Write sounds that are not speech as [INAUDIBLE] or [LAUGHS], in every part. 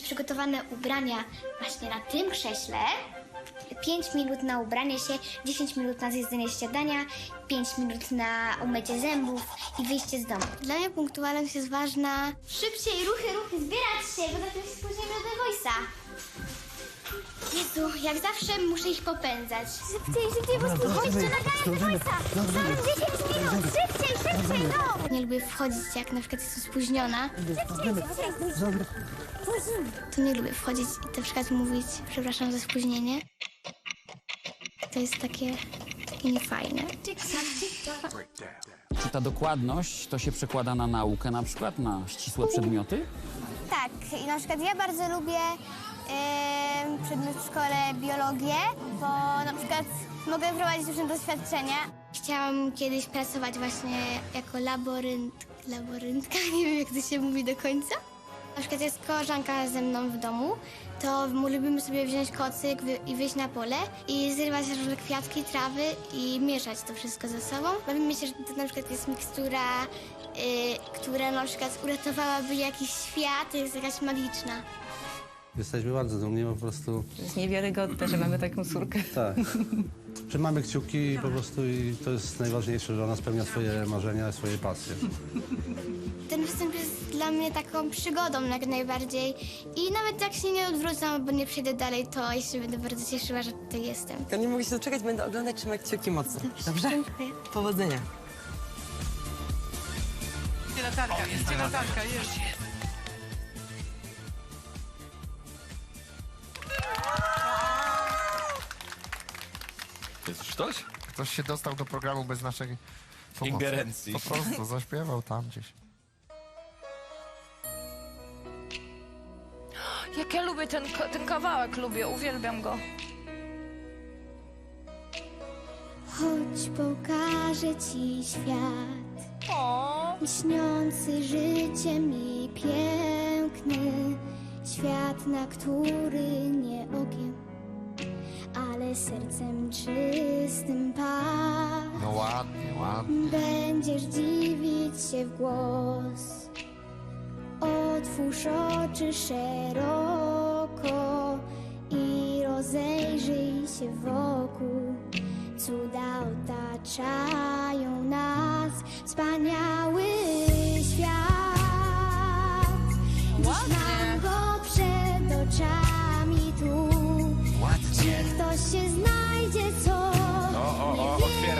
przygotowane ubrania właśnie na tym krześle. 5 minut na ubranie się, 10 minut na zjedzenie śniadania, 5 minut na umycie zębów i wyjście z domu. Dla mnie punktualność jest ważna. Szybciej, ruchy, ruchy, zbierać Jak zawsze muszę ich popędzać. Szybciej, szybciej, bo spóźnicie na The Voice'a! Mamy 10 minut! Szybciej, szybciej, no! Nie lubię wchodzić, jak na przykład jestem spóźniona. To nie lubię wchodzić i na przykład mówić, przepraszam za spóźnienie. To jest takie, takie niefajne. Czy ta dokładność to się przekłada na naukę, na przykład na ścisłe przedmioty? Tak, i na przykład ja bardzo lubię przedmiot w szkole biologię, bo na przykład mogę prowadzić różne doświadczenia. Chciałam kiedyś pracować właśnie jako laborynt, laboryntka, [LAUGHS] nie wiem jak to się mówi do końca. Na przykład jest koleżanka ze mną w domu, to my lubimy sobie wziąć kocyk i wyjść na pole i zrywać różne kwiatki, trawy i mieszać to wszystko ze sobą. Bawimy się, że to na przykład jest mikstura, y, która na przykład uratowałaby jakiś świat, jest jakaś magiczna. Jesteśmy bardzo dumni, po prostu To jest niewiarygodne, że mamy taką córkę. [LAUGHS] tak. Trzymamy kciuki po prostu i to jest najważniejsze, że ona spełnia swoje marzenia, swoje pasje. Ten występ jest dla mnie taką przygodą jak najbardziej i nawet jak się nie odwrócę albo nie przejdę dalej, to ja się będę bardzo cieszyła, że tutaj jestem. Ja nie mogę się doczekać, będę oglądać, trzymaj kciuki mocno. Dobrze? Dziękuję. Powodzenia. Gdzie latarka? Gdzie latarka? Jest. Ktoś? Ktoś się dostał do programu bez naszej pomocy. Ingerencji. Po prostu zaśpiewał tam gdzieś. Jak ja lubię ten, ten kawałek, lubię, uwielbiam go. Chodź, pokażę ci świat. O, Śniący życiem i piękny świat, na który nie okiem, ale sercem czystym patrz. No ładnie, ładnie. Będziesz dziwić się w głos. Otwórz oczy szeroko i rozejrzyj się wokół. Cuda otaczają nas, wspaniały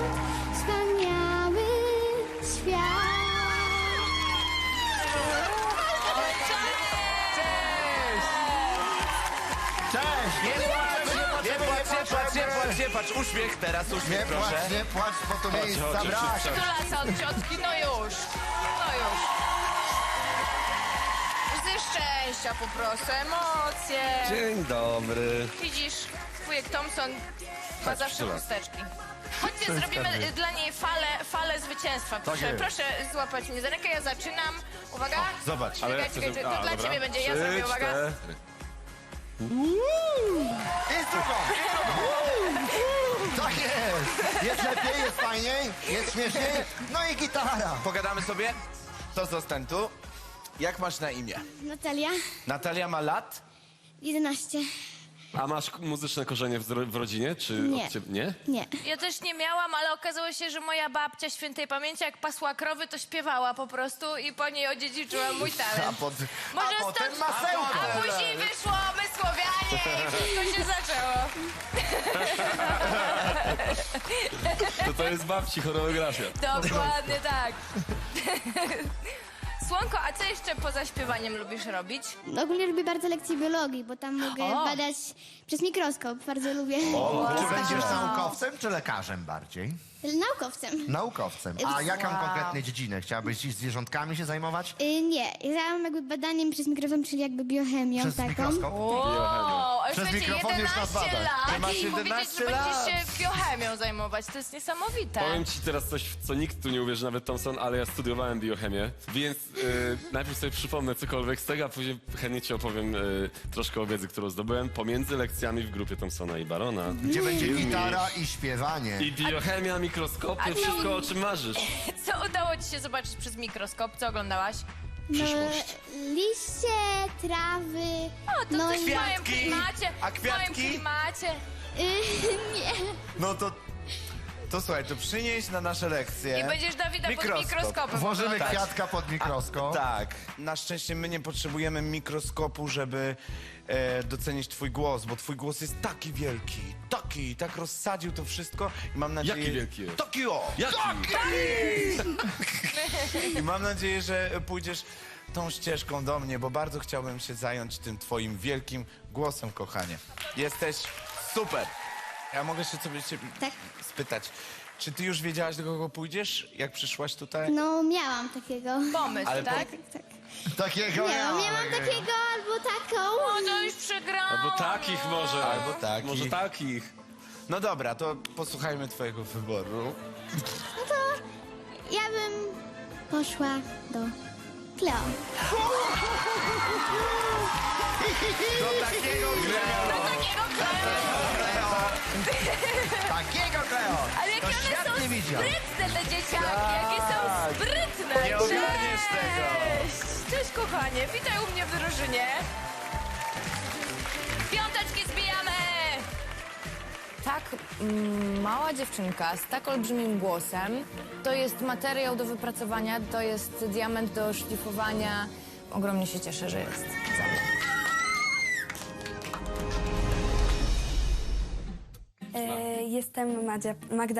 świat, wspaniały Cześć! Nie płacz, nie płacz, nie płacz, nie płacz, nie płacz. Uśmiech teraz, Nie uśmiech płacz, proszę. nie płacz, bo to Chodź, miejsca chodź, brak. chodź, chodź. Tulasa od ciotki, no już. No już. Szczęścia po prostu, emocje. Dzień dobry. Widzisz, wujek Thompson ma zawsze Tula. chusteczki. Chodźcie, zrobimy y, dla niej falę, falę zwycięstwa. Proszę, jest. proszę złapać mnie za rękę, ja zaczynam. Uwaga. Zobacz. Ale Czekaj, to czekaj, to A, dla dobra. ciebie będzie, ja zrobię, uwaga. cztery. Jest drugą, jest drugą. Tak jest. Jest lepiej, jest fajniej, jest śmieszniej. No i gitara. Pogadamy sobie? To z ostentu. Jak masz na imię? Natalia, Natalia ma lat? 11. A masz muzyczne korzenie w, zro- w rodzinie, czy Nie. od ciebie? Nie? Nie. Ja też nie miałam, ale okazało się, że moja babcia świętej pamięci, jak pasła krowy, to śpiewała po prostu i po niej odziedziczyłam mój A, talent. pod, Może a potem stąd- masełko. A później wyszło my Słowianie i wszystko się zaczęło. To to jest babci choreografia. Dokładnie tak. Słonko, a co jeszcze poza śpiewaniem lubisz robić? Ogólnie lubię bardzo lekcje biologii, bo tam mogę O. badać przez mikroskop. Bardzo lubię. [LAUGHS] Czy będziesz naukowcem, czy lekarzem bardziej? Naukowcem. Naukowcem. A jaką konkretnie dziedzinę? Chciałabyś iść zwierzątkami się zajmować? Y, nie, ja mam jakby badaniem przez mikroskop, czyli jakby biochemią Przez taką. mikroskop? Wow, Przez mikrofon już 11 nas bada. lat Ty masz i powiedzieć, 11 że będziesz lat. się biochemią zajmować, to jest niesamowite. Powiem ci teraz coś, w co nikt tu nie uwierzy, nawet Thompson, ale ja studiowałem biochemię, więc y, najpierw sobie przypomnę cokolwiek z tego, a później chętnie ci opowiem y, troszkę o wiedzy, którą zdobyłem pomiędzy lekcjami w grupie Thompsona i Barona. Gdzie będzie gitara i śpiewanie. I biochemia, mikroskopy, wszystko o czym marzysz. [LAUGHS] Co udało ci się zobaczyć przez mikroskop? Co oglądałaś? No, liście, trawy. O, to no coś w i... moim klimacie. A W moim kwiatki? klimacie. Y, [LAUGHS] nie. No to... To słuchaj, to przynieś na nasze lekcje. I będziesz Dawida pod Mikroskop. mikroskopem. Włożymy oglądać. kwiatka pod mikroskop. Tak. Na szczęście my nie potrzebujemy mikroskopu, żeby e, docenić twój głos, bo twój głos jest taki wielki, taki, tak rozsadził to wszystko i mam nadzieję... Jaki wielki jest? Taki o! Jaki? I mam nadzieję, że pójdziesz tą ścieżką do mnie, bo bardzo chciałbym się zająć tym twoim wielkim głosem, kochanie. Jesteś super. Ja mogę się sobie ciebie Tak. spytać, czy ty już wiedziałaś, do kogo pójdziesz, jak przyszłaś tutaj? No, miałam takiego. Pomysł, Ale tak? Tak. Takiego Nie, ja. no, miałam takiego albo taką. O, to już przegrałam. Albo takich może. Albo takich. Może takich. No dobra, to posłuchajmy twojego wyboru. No to ja bym poszła do Kleo. Do takiego Kleo. Takiego Kleo. Takiego Kleo! Ale jakie one są sprytne, te dzieciaki. Jakie są sprytne. Nie ogarniesz tego. Cześć. Cześć, kochanie. Witaj u mnie w drużynie. Tak mm, mała dziewczynka z tak olbrzymim głosem, to jest materiał do wypracowania, to jest diament do szlifowania. Ogromnie się cieszę, że jest. E, Jestem Madzia, Magda